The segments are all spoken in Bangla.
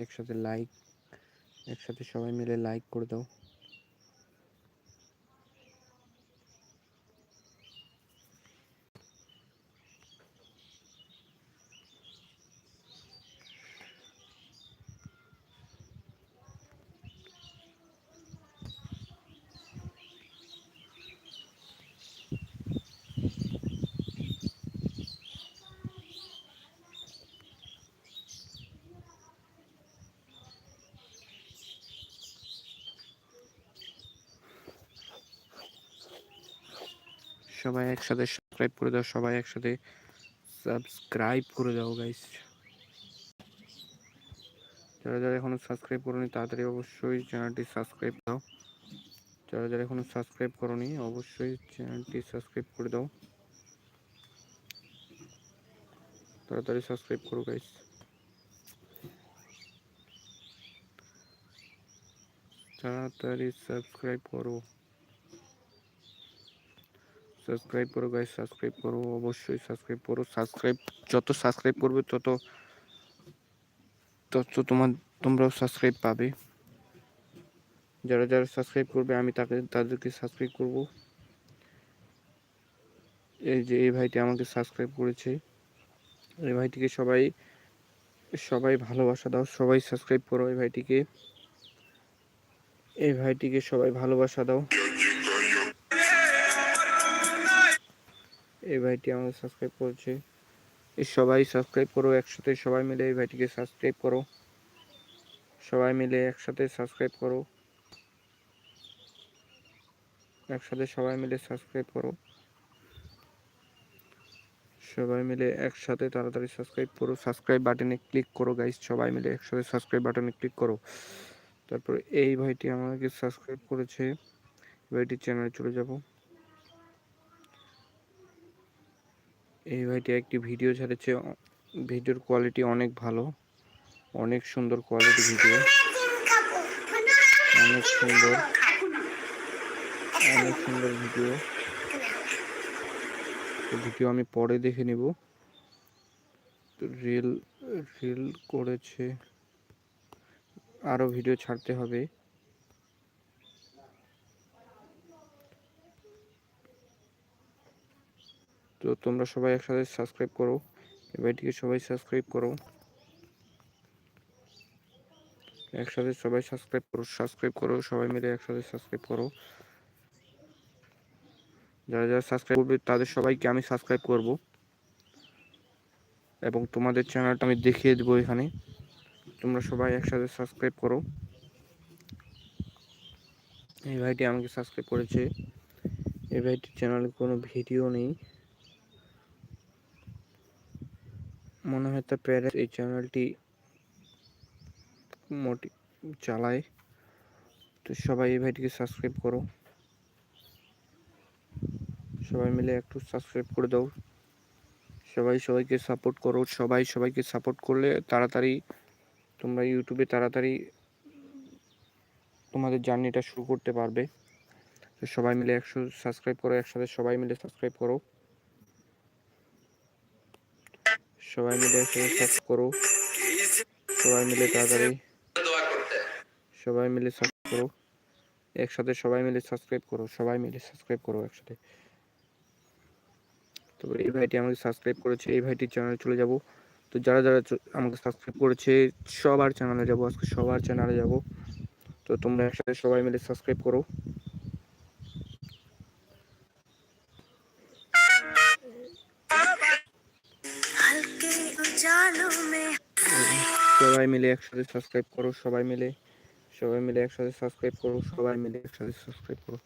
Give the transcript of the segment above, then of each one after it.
একসাথে লাইক একসাথে সবাই মিলে লাইক করে দাও। সবাই একসাথে সাবস্ক্রাইব করে দাও, সবাই একসাথে সাবস্ক্রাইব করে দাও গাইস যারা যারা এখনও সাবস্ক্রাইব করোনি, তাড়াতাড়ি অবশ্যই চ্যানেলটি সাবস্ক্রাইব দাও। যারা যারা এখনও সাবস্ক্রাইব করোনি, অবশ্যই চ্যানেলটি সাবস্ক্রাইব করে দাও। তাড়াতাড়ি সাবস্ক্রাইব করো গাইস তাড়াতাড়ি সাবস্ক্রাইব করো। সাবস্ক্রাইব করো গাইস সাবস্ক্রাইব করো, অবশ্যই সাবস্ক্রাইব করো। সাবস্ক্রাইব, যত সাবস্ক্রাইব করবে, তত তত তোমার, তোমরাও সাবস্ক্রাইব পাবে। যারা যারা সাবস্ক্রাইব করবে, আমি তাকে, তাদেরকে সাবস্ক্রাইব করব। এই যে, এই ভাইটি আমাকে সাবস্ক্রাইব করেছে। এই ভাইটিকে সবাই সবাই ভালোবাসা দাও, সবাই সাবস্ক্রাইব করো এই ভাইটিকে। এই ভাইটিকে সবাই ভালোবাসা দাও। এই ভাইটি আমাদের সাবস্ক্রাইব করেছে। সবাই সাবস্ক্রাইব করো, একসাথে সবাই মিলে এই ভাইটিকে সাবস্ক্রাইব করো। সবাই মিলে একসাথে সাবস্ক্রাইব করো। একসাথে সবাই মিলে সাবস্ক্রাইব করো। সবাই মিলে একসাথে তাড়াতাড়ি সাবস্ক্রাইব করো। সাবস্ক্রাইব বাটনে ক্লিক করো গাইস সবাই মিলে একসাথে সাবস্ক্রাইব বাটনে ক্লিক করো। তারপর এই ভাইটি আমাকে সাবস্ক্রাইব করেছে। ভাইটির চ্যানেলে চলে যাব। এই ভাইটি একটি ভিডিও ছেড়েছে। ভিডিওর কোয়ালিটি অনেক ভালো। অনেক সুন্দর কোয়ালিটি ভিডিও অনেক সুন্দর। অনেক সুন্দর ভিডিও ভিডিও আমি পরে দেখে নিব। রিল রিল করেছে। আরও ভিডিও ছাড়তে হবে। তো তোমরা সবাই একসাথে সাবস্ক্রাইব করো। এবারটিকে সবাই সাবস্ক্রাইব করো। একসাথে সবাই সাবস্ক্রাইব করো সাবস্ক্রাইব করো, সবাই মিলে একসাথে সাবস্ক্রাইব করো। যারা যারা সাবস্ক্রাইব করবে, তাদের সবাইকে আমি সাবস্ক্রাইব করব। এবং তোমাদের চ্যানেলটা আমি দেখিয়ে দেবো এখানে। তোমরা সবাই একসাথে সাবস্ক্রাইব করো। এই ভাইটি আমাকে সাবস্ক্রাইব করেছে। এই ভাইটির চ্যানেলে কোনো ভিডিও নেই। মনে হয় তার প্যারেন্টস এই চ্যানেলটি মোটি চালায়। তো সবাই এই ভাইটিকে সাবস্ক্রাইব করো। সবাই মিলে একটু সাবস্ক্রাইব করে দাও। সবাই সবাইকে সাপোর্ট করো। সবাই সবাইকে সাপোর্ট করলে তাড়াতাড়ি তোমরা ইউটিউবে তাড়াতাড়ি তোমাদের জার্নিটা শুরু করতে পারবে। তো সবাই মিলে একশো সাবস্ক্রাইব করো, একসাথে সবাই মিলে সাবস্ক্রাইব করো। সবাই মিলে সাবস্ক্রাইব করো। সবাই মিলে তাড়াতাড়ি সবাই মিলে সাবস্ক্রাইব করো। একসাথে সবাই মিলে সাবস্ক্রাইব করো, সবাই মিলে সাবস্ক্রাইব করো একসাথে। তো এই ভাইটি আমাকে সাবস্ক্রাইব করেছে, এই ভাইটির চ্যানেলে চলে যাব। তো যারা যারা আমাকে সাবস্ক্রাইব করেছে, সবার চ্যানেলে যাব, আজকে সবার চ্যানেলে যাব। তো তোমরা একসাথে সবাই মিলে সাবস্ক্রাইব করো। সবাই মিলে একসাথে সাবস্ক্রাইব করো, সবাই মিলে সবাই মিলে একসাথে সাবস্ক্রাইব করো, সবাই মিলে একসাথে সাবস্ক্রাইব করো।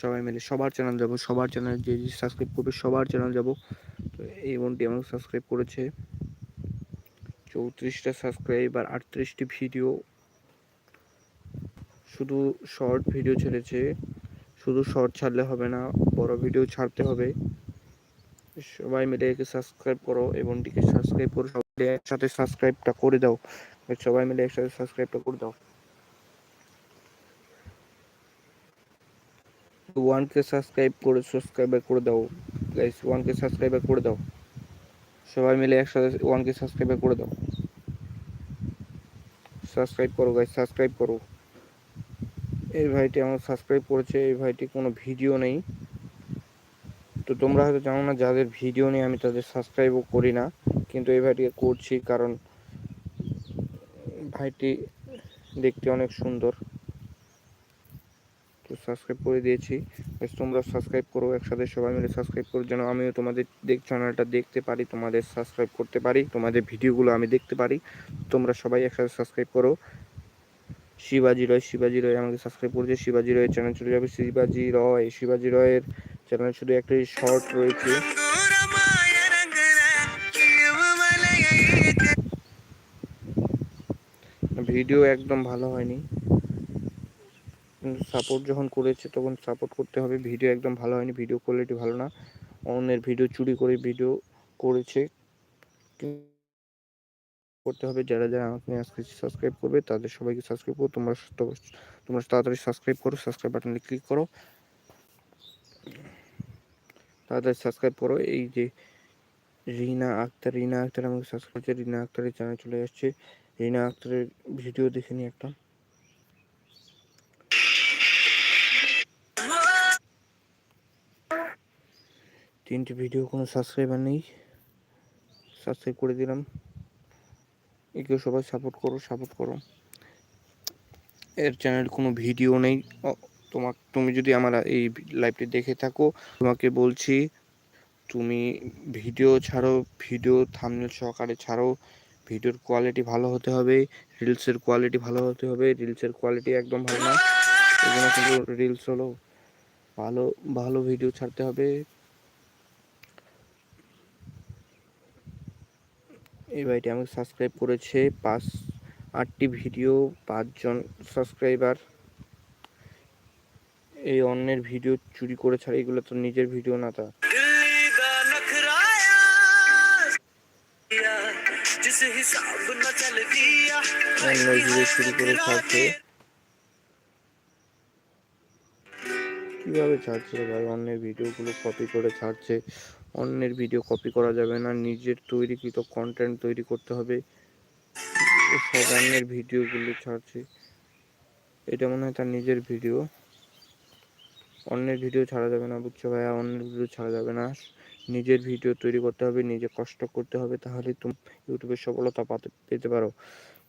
সবাই মিলে, সবার চ্যানেল যাব, সবার চ্যানেল যে যে সাবস্ক্রাইব করবে সবার চ্যানেল যাব। তো এই বোনটি আমাকে সাবস্ক্রাইব করেছে। চৌত্রিশটা সাবস্ক্রাইব আর আটত্রিশটি ভিডিও শুধু শর্ট ভিডিও ছেড়েছে। শুধু শর্ট ছাড়লে হবে না, বড় ভিডিও ছাড়তে হবে। সবাই মিলে একে সাবস্ক্রাইব করো এবং টিকে সাবস্ক্রাইব করো, সবাই একসাথে সাবস্ক্রাইবটা করে দাও। সবাই মিলে একসাথে সাবস্ক্রাইবটা করে দাও। ওয়ান কে সাবস্ক্রাইব করে সাবস্ক্রাইবার করে দাও। গাইস ওয়ান কে সাবস্ক্রাইবার করে দাও। সবাই মিলে একসাথে ওয়ান কে সাবস্ক্রাইবার করে দাও। সাবস্ক্রাইব করো গাইস সাবস্ক্রাইব করো। এই ভাইটি আমার সাবস্ক্রাইব করেছে, এই ভাইটি কোনো ভিডিও নেই। তো তোমরা হয়তো জানো না, যাদের ভিডিও নেই আমি তাদের সাবস্ক্রাইবও করি না, কিন্তু এই ভাইটিকে করছি কারণ ভাইটি দেখতে অনেক সুন্দর। তো সাবস্ক্রাইব করে দিয়েছি। তোমরা সাবস্ক্রাইব করো, একসাথে সবাই মিলে সাবস্ক্রাইব করো, যেন আমিও তোমাদের দেখ চ্যানেলটা দেখতে পারি, তোমাদের সাবস্ক্রাইব করতে পারি, তোমাদের ভিডিওগুলো আমি দেখতে পারি। তোমরা সবাই একসাথে সাবস্ক্রাইব করো। শিবাজি রয় শিবাজি রয় আমাকে সাবস্ক্রাইব করেছে। শিবাজি রয়ের চ্যানেল চলে যাবে। শিবাজি রয়, শিবাজি রয়ের চ্যানেল শুধু একটি শর্ট রয়েছে। ভিডিও একদম ভালো হয়নি। সাপোর্ট যখন করেছে, তখন সাপোর্ট করতে হবে। ভিডিও একদম ভালো হয়নি, ভিডিও কোয়ালিটি ভালো না। অন্যের ভিডিও চুরি করে ভিডিও করেছে। করতে হবে। যারা যারা আমাকে আজকে সাবস্ক্রাইব করবে, তাদের সবাইকে সাবস্ক্রাইব করো। তোমরা তোমরা তাড়াতাড়ি সাবস্ক্রাইব করো। সাবস্ক্রাইব বাটনে ক্লিক করো। তাড়াতাড়ি সাবস্ক্রাইব করো। এই যে রিনা আক্তার রিনা আক্তার আমাকে সাবস্ক্রাইব করছে। রিনা আক্তারের চ্যানেল চলে আসছে। রিনা আক্তারের ভিডিও দেখে নি একটা। তিনটি ভিডিও কোনো সাবস্ক্রাইবার নেই। সাবস্ক্রাইব করে দিলাম। একেও সবাই সাপোর্ট করো সাপোর্ট করো। এর চ্যানেল কোনো ভিডিও নেই। তোমার তুমি যদি আমার এই লাইভটি দেখে থাকো, তোমাকে বলছি, তুমি ভিডিও ছাড়ো ভিডিও থামনেল সহকারে ছাড়ো ভিডিওর কোয়ালিটি ভালো হতে হবে রিলসের কোয়ালিটি ভালো হতে হবে রিলসের কোয়ালিটি একদম ভালো না, এই জন্য কিন্তু রিলস হলো, ভালো ভালো ভিডিও ছাড়তে হবে। এই ভাইটি আমাকে সাবস্ক্রাইব করেছে, পাঁচ, আটটি ভিডিও পাঁচজন সাবস্ক্রাইবার এই অন্যের ভিডিও চুরি করে ছাড়ে, এগুলো তো নিজের ভিডিও না তা। অন্যের ভিডিও চুরি করে ছাড়ছে। কীভাবে ছাড়ছে ভাই? অন্যের ভিডিওগুলো কপি করে ছাড়ছে। অন্যের ভিডিও কপি করা যাবে না। নিজের তৈরিকৃত কন্টেন্ট তৈরি করতে হবে। সব অন্যের ভিডিওগুলো ছাড়ছে। এটা মনে হয় তার নিজের ভিডিও। অন্যের ভিডিও ছাড়া যাবে না, বুঝছ ভাইয়া? অন্যের ভিডিও ছাড়া যাবে না। নিজের ভিডিও তৈরি করতে হবে, নিজে কষ্ট করতে হবে, তাহলে তুমি ইউটিউবে সফলতা পাতে, পেতে পারো।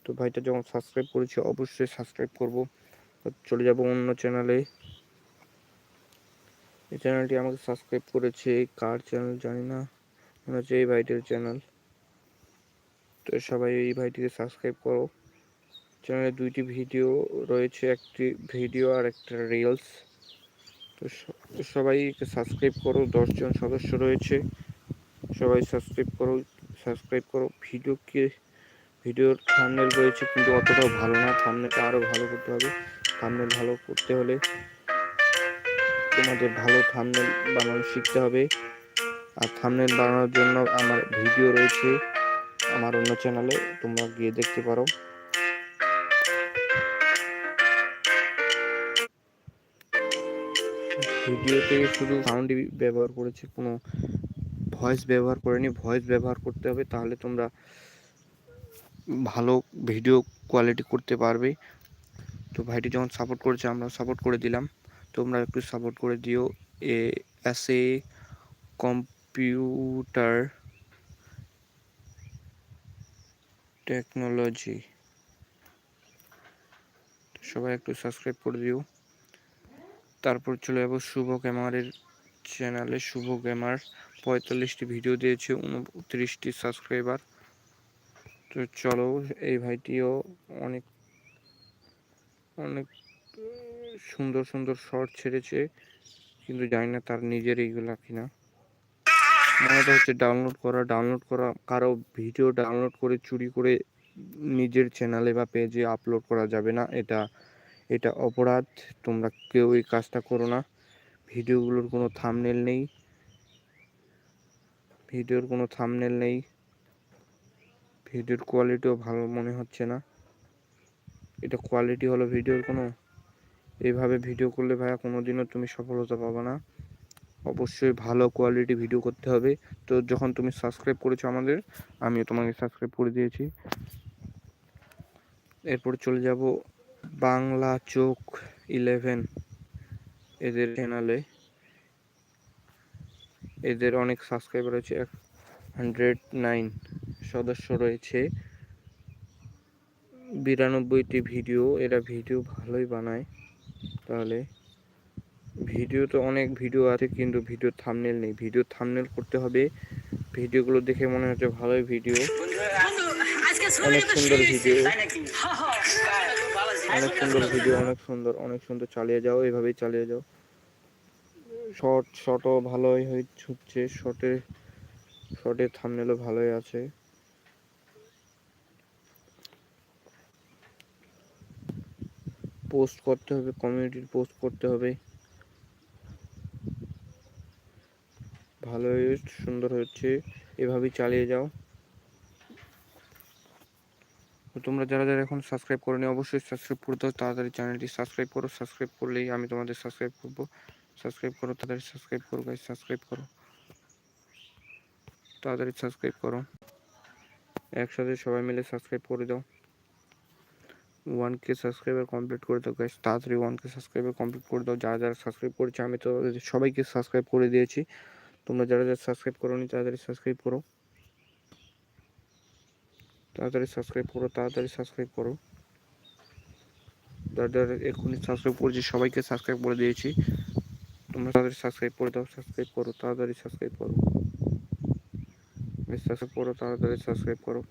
তো ভাইটা যখন সাবস্ক্রাইব করেছি, অবশ্যই সাবস্ক্রাইব করব। চলে যাব অন্য চ্যানেলে এই চ্যানেলটি আমাকে সাবস্ক্রাইব করেছে কার চ্যানেল জানি না। মনে হচ্ছে এই ভাইটির চ্যানেল তো সবাই এই ভাইটিকে সাবস্ক্রাইব করো। চ্যানেলে দুইটি ভিডিও রয়েছে, একটি ভিডিও আর একটা রিলস তো স- সবাইকে সাবস্ক্রাইব করো, দশজন সদস্য রয়েছে। সবাই সাবস্ক্রাইব করো সাবস্ক্রাইব করো। ভিডিওকে ভিডিওর থাম্বনেল রয়েছে, কিন্তু অতটাও ভালো না। থাম্বনেলটা আরও ভালো করতে হবে। থাম্বনেল ভালো করতে হলে তোমাদের ভালো থাম্বনেল বানানো শিখতে হবে। আর থাম্বনেল বানানোর জন্য আমার ভিডিও রয়েছে। আমার অন্য চ্যানেলে তোমরা গিয়ে দেখতে পারো। ভিডিওতে শুধু সাউন্ডই ব্যবহার করেছে, কোনো ভয়েস ব্যবহার করেনি। ভয়েস ব্যবহার করতে হবে, তাহলে তোমরা ভালো ভিডিও কোয়ালিটি করতে পারবে। তো ভাইটি যখন সাপোর্ট করেছে, আমরা সাপোর্ট করে দিলাম। তোমরা একটু সাপোর্ট করে দিও। A S A computer technology সবাই একটু সাবস্ক্রাইব করে দিও। তারপর চলে যাব শুভ গেমারের চ্যানেলে। শুভ গেমার পঁয়তাল্লিশটি ভিডিও দিয়েছে, উনত্রিশটি সাবস্ক্রাইবার। তো চলো, এই ভাইটিও অনেক অনেক, সুন্দর সুন্দর শর্ট ছেড়েছে, কিন্তু জানি না তার নিজের এইগুলা কিনা। মনে হচ্ছে ডাউনলোড করা ডাউনলোড করা, কারও ভিডিও ডাউনলোড করে, চুরি করে নিজের চ্যানেলে বা পেজে আপলোড করা যাবে না, এটা এটা অপরাধ, তোমরা কেউ এই কাজটা করো না। ভিডিওগুলোর কোনো থামনেল নেই। ভিডিওর কোনো থামনেল নেই। ভিডিওর কোয়ালিটিও ভালো মনে হচ্ছে না। এটা কোয়ালিটি হলো ভিডিওর কোনো। এইভাবে ভিডিও করলে ভাইয়া কোনো দিনও তুমি সফলতা পাবে না। অবশ্যই ভালো কোয়ালিটি ভিডিও করতে হবে। তো যখন তুমি সাবস্ক্রাইব করেছ আমাদের, আমিও তোমাকে সাবস্ক্রাইব করে দিয়েছি। এরপর চলে যাব বাংলা চোখ ইলেভেন এদের চ্যানেলে এদের অনেক সাবস্ক্রাইবার রয়েছে এক হান্ড্রেড নাইন সদস্য রয়েছে। বিরানব্বইটি ভিডিও এরা ভিডিও ভালোই বানায়। তাহলে ভিডিও তো অনেক ভিডিও আছে কিন্তু ভিডিও থামনেল নেই। ভিডিও থামনেল করতে হবে। ভিডিওগুলো দেখে মনে হচ্ছে ভালোই ভিডিও অনেক সুন্দর ভিডিও অনেক সুন্দর ভিডিও অনেক সুন্দর অনেক সুন্দর। চালিয়ে যাও এভাবেই চালিয়ে যাও। শর্ট শর্টও ভালোই হয়ে- হচ্ছে শর্টে শর্টের থামনেলও ভালোই আছে। পোস্ট করতে হবে কমিউনিটির পোস্ট করতে হবে। ভালোই সুন্দর হচ্ছে। এভাবেই চালিয়ে যাও। তো তোমরা যারা যারা এখন সাবস্ক্রাইব করোনি অবশ্যই সাবস্ক্রাইব করে দাও, তাড়াতাড়ি চ্যানেলটি সাবস্ক্রাইব করো। সাবস্ক্রাইব করলেই আমি তোমাদের সাবস্ক্রাইব করব। সাবস্ক্রাইব করো, তাড়াতাড়ি সাবস্ক্রাইব করো গাইস সাবস্ক্রাইব করো। তাড়াতাড়ি সাবস্ক্রাইব করো। একসাথে সবাই মিলে সাবস্ক্রাইব করে দাও। ওয়ান কে সাবস্ক্রাইবার কমপ্লিট করে দাও গাইস তাড়াতাড়ি ওয়ান কে সাবস্ক্রাইবার কমপ্লিট করে দাও। যারা যারা সাবস্ক্রাইব করেছে, আমি তো সবাইকে সাবস্ক্রাইব করে দিয়েছি। তোমরা যারা যারা সাবস্ক্রাইব করোনি, তাড়াতাড়ি সাবস্ক্রাইব করো। তাড়াতাড়ি সাবস্ক্রাইব করো, তাড়াতাড়ি সাবস্ক্রাইব করো। তাড়াতাড়ি এক্ষুনি সাবস্ক্রাইব করেছি, সবাইকে সাবস্ক্রাইব করে দিয়েছি। তোমরা তাড়াতাড়ি সাবস্ক্রাইব করে দাও সাবস্ক্রাইব করো, তাড়াতাড়ি সাবস্ক্রাইব করো। সাবস্ক্রাইব করো, তাড়াতাড়ি সাবস্ক্রাইব করো।